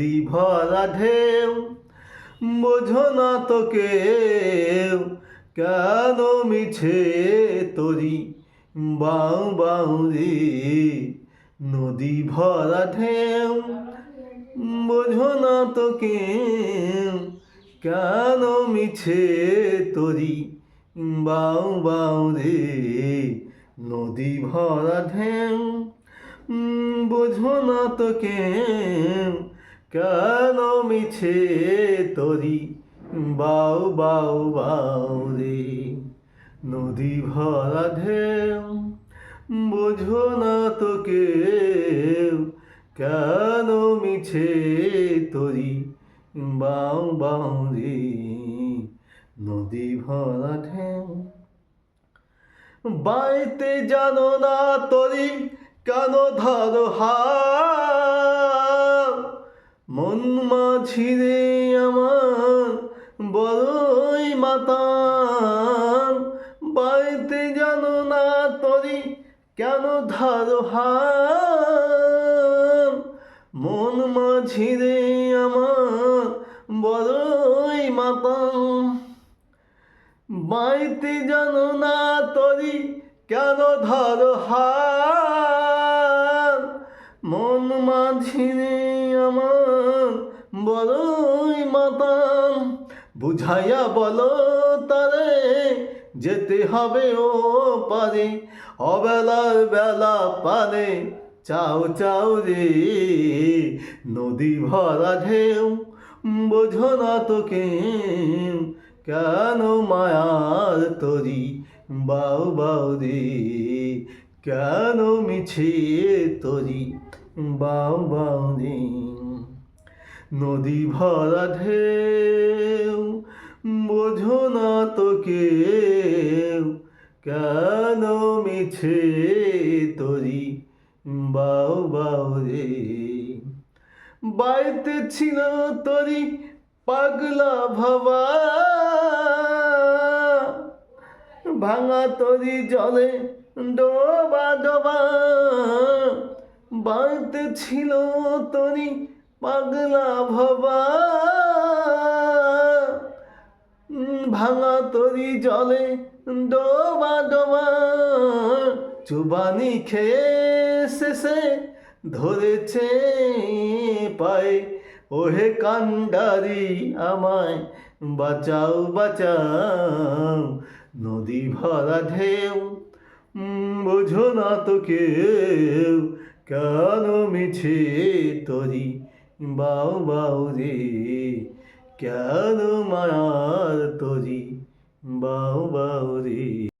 নদী ভরা ঢেউ, বোঝো না তো কেউ, কেন মিছে তরি বাউ বাউ রে? নদী ভরা ঢেউ, বোঝো না তো কেউ, কেন মিছে তরি বাউ বাউ রে? নদী ভরা ঢেউ, বোঝো না তো কেউ কেন মিছে তরি? বাউ বাউ বাউ রে। নদী ভরা ঢেউ, বোঝো না তো কেউ। কেন মিছে তরি? বাউ বাউ রে। নদী ভরা ঢেউ, বাইতে জানো না তরি? কেন ধরো হার মন মাঝিরে আমার বড়ই মাতান বাইতে জানো না তরি কেন ধরো হার মন মাঝিরে আমার বড়ই মাতান বাইতে জানো না তরি কেন ধর হার মন মাঝিরে আমার বড়ই মাতাম, বুঝাইয়া বলো তারে, যেতে হবে ও পারে। অবেলার বেলা পারে চাও চাও রে, নদী ভরা ঢেউ, বোঝো না তোকে, কেন মায়ার তরি, বাউ বাউ রে কেন মিছে তরি বাউ রে নদী ভরা ঢেউ, বোঝো না তো কেউ। কেন মিছে তরি বাউ বাউ রে বাড়িতে ছিল তরি পাগলা ভাবা। ভাঙা তরি জলে ডোবা ডোবা বাড়িতে ছিল তরি পাগলা ভবা। ভাঙা তরি জলে ডোবা ডোবা চুবানি খেয়ে শেষে ধরেছে পায়ে। ওহে কান্ডারি, আমায় বাঁচাও বাঁচাও, নদী ভরা ঢেউ। বোঝো না তো কেউ, কেন মিছে তরি? বাউ বাউ রে, কেন মায়ার তরি? বাউ বাউ রে।